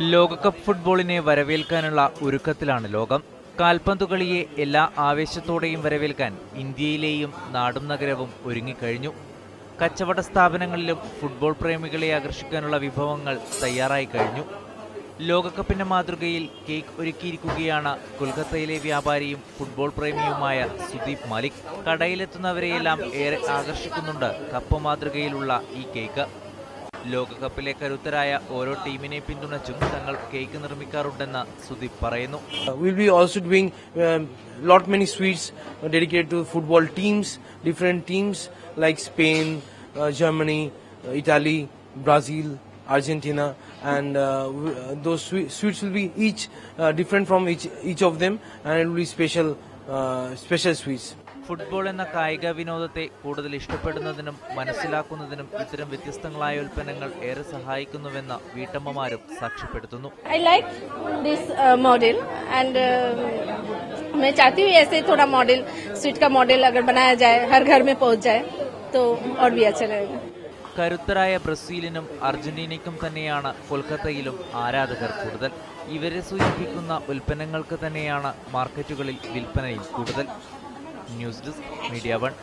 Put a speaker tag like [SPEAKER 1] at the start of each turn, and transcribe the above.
[SPEAKER 1] ലോകകപ്പ് ഫുട്ബോളിനെ വരവേൽക്കാനുള്ള ഒരുക്കത്തിലാണ് ലോകം. കാൽപന്തുകളിയെ എല്ലാ ആവേശത്തോടെയും വരവേൽക്കാൻ ഇന്ത്യയിലെയും നാടും നഗരവും ഒരുങ്ങിക്കഴിഞ്ഞു. കച്ചവട സ്ഥാപനങ്ങളിലും ഫുട്ബോൾ പ്രേമികളെ ആകർഷിക്കാനുള്ള വിഭവങ്ങൾ തയ്യാറായി കഴിഞ്ഞു. ലോകകപ്പിന്റെ മാതൃകയിൽ കേക്ക് ഒരുക്കിയിരിക്കുകയാണ് കൊൽക്കത്തയിലെ വ്യാപാരിയും ഫുട്ബോൾ പ്രേമിയുമായ സുദീപ് മാലിക്. കടയിലെത്തുന്നവരെയെല്ലാം ഏറെ ആകർഷിക്കുന്നുണ്ട് കപ്പ് മാതൃകയിലുള്ള ഈ കേക്ക്. ലോകകപ്പിലെ കരുത്തരായ ഓരോ ടീമിനെ പിന്തുണച്ചും തങ്ങൾ കേക്ക് നിർമ്മിക്കാറുണ്ടെന്ന് സുദീപ് പറയുന്നു
[SPEAKER 2] Uh, um, sweets dedicated to football teams, different teams like Spain, uh, Germany, uh, Italy, Brazil, Argentina, and uh, uh, those sweets will be each uh, different from each of them, and it will be special uh, special sweets.
[SPEAKER 1] Football എന്ന കായിക വിനോദത്തെ കൂടുതൽ ഇഷ്ടപ്പെടുന്നതിനും മനസ്സിലാക്കുന്നതിനും ഇത്തരം വ്യത്യസ്തങ്ങളായ ഉൽപ്പന്നങ്ങൾ ഏറെ സഹായിക്കുന്നുവെന്ന് വീട്ടമ്മമാരും സാക്ഷ്യപ്പെടുത്തുന്നു
[SPEAKER 3] I like this model and मैं चाहती हूँ ऐसे थोड़ा मॉडल स्वीट का मॉडल अगर बनाया जाए हर घर में पहुंच जाए तो और भी अच्छा लगेगा
[SPEAKER 1] കരുത്തരായ ബ്രസീലിനും അർജന്റീനയ്ക്കും തന്നെയാണ് കൊൽക്കത്തയിലും ആരാധകർ കൂടുതൽ ഇവരെ സൂചിപ്പിക്കുന്ന ഉൽപ്പന്നങ്ങൾക്ക് തന്നെയാണ് മാർക്കറ്റുകളിൽ വിൽപ്പനയും കൂടുതൽ ന്യൂസ് ഡെസ്ക് മീഡിയ വൺ